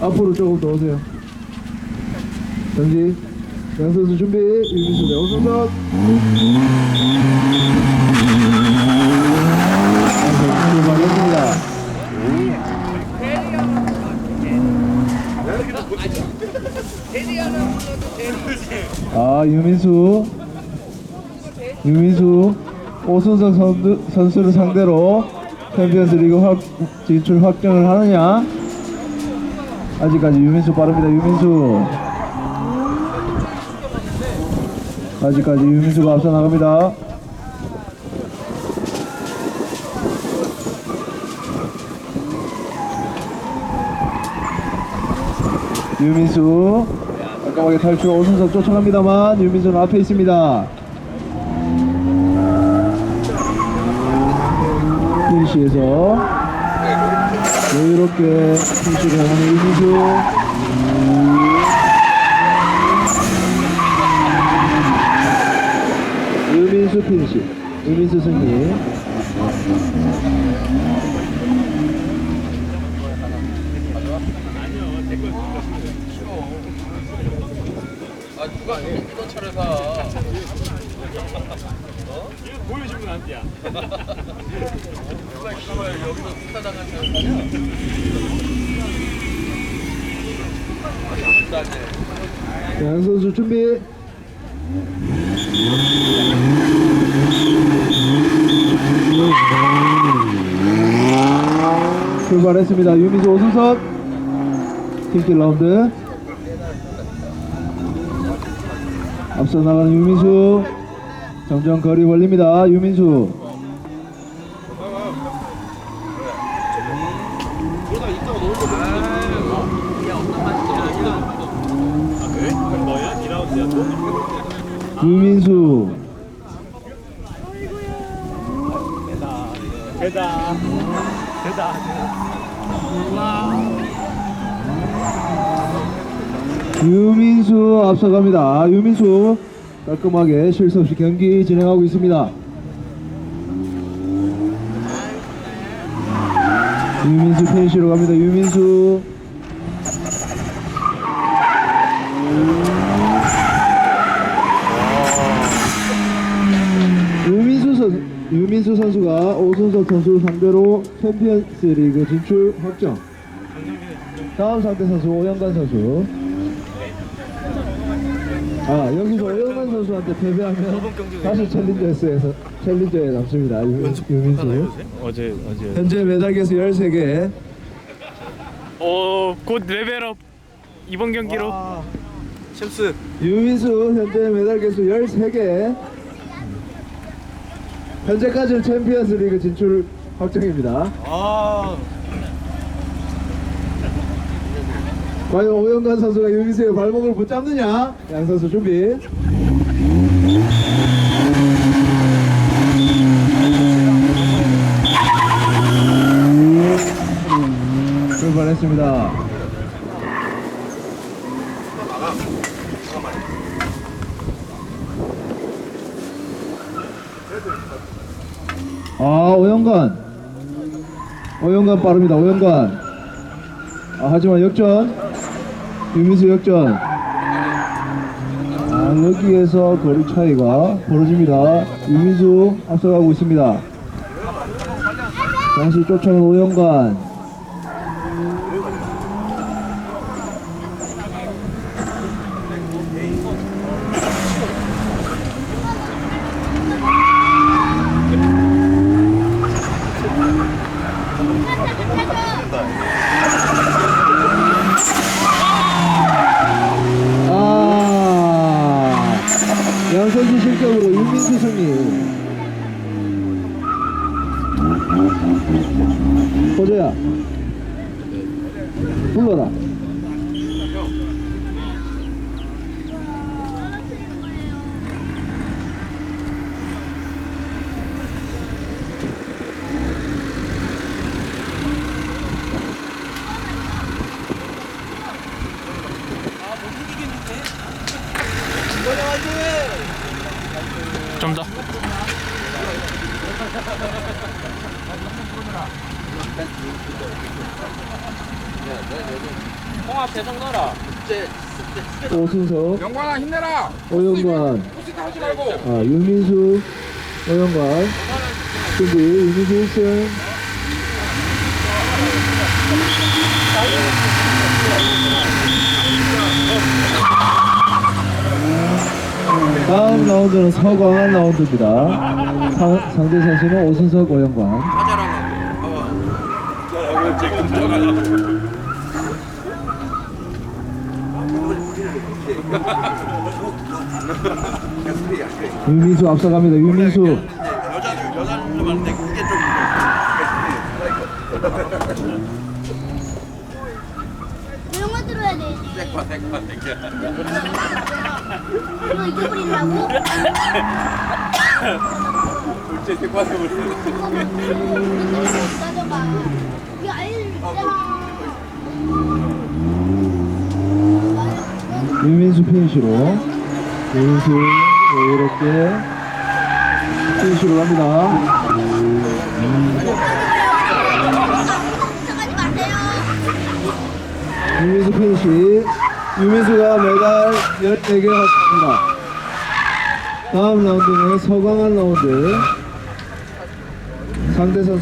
앞으로 조금 더 오세요. 정지. 양 선수 준비. 오순선. 출발했습니다. 아 유민수 유민수 오순석 선수, 선수를 상대로 챔피언스 리그 확, 진출 확정을 하느냐? 아직까지 유민수 빠릅니다 유민수. 아직까지 유민수가 앞서 나갑니다. 유민수. 깔끔하게 탈출 오순석 쫓아갑니다만 유민수는 앞에 있습니다 피니시에서 여유롭게 피니시를 하는 유민수 유민수 피니시 유민수 승리 아 누가 이런 차를 사? 양 선수 준비. 출발했습니다. 유민수 오순석. 팀킬 라운드. 앞서 나가는 유민수 점점 거리 벌립니다 유민수 그래? 그럼 너야? 2라운드야 또? 유민수. 유민수 앞서갑니다. 유민수 깔끔하게 실수 없이 경기 진행하고 있습니다. 유민수 펜시로 갑니다. 유민수 유민수 선 유민수 선수가 오순석 선수 상대로 챔피언스 리그 진출 확정. 다음 상대 선수 오영관 선수. 아 오영관 선수한테 패배하면 다시 챌린저스에서 챌린저에 남습니다. 유, 유민수. 어제 어제. 현재 메달 개수 13개. 오곧 레벨업 이번 경기로. 챔스. 유민수 현재 메달 개수 13개. 현재까지는 챔피언스 리그 진출 확정입니다. 아. 과연 오영관 선수가 유민수의 발목을 붙잡느냐? 양 선수 준비. 출발했습니다. 아 오영관. 오영관 빠릅니다 오영관. 아, 하지만 역전. 유민수 역전. 아, 여기에서 거리 차이가 벌어집니다. 유민수 앞서가고 있습니다. 다시 쫓아오는 오영관 아, 양 선수 실격으로 윤민수 승리. 호재야, 불러라. 좀 더. 홍합 대성 넣어라. 오순석, 영광아 힘내라. 오영관, 포스트 하지 말고. 아, 윤민수, 오영관, 준비, 윤민수 1승. 다음 라운드는 서광한 라운드입니다. 상, 상대 선수는 오순석, 오영관. 윤민수 앞서갑니다. 윤민수. 여자도 여자는 좀 많은데 그게 좀. 이런 거 들어야 땡겨. 이거 잊어버린다고? 둘째 해버리는. 따져봐. 이거 알려줬잖아. 윤민수 피니시로. 윤민수 이렇게 피니시로 갑니다. 마세요. 윤민수 피니시. 윤민수가 메달 14개 갖습니다. 다음 라운드는 서광한 라운드. 상대 선수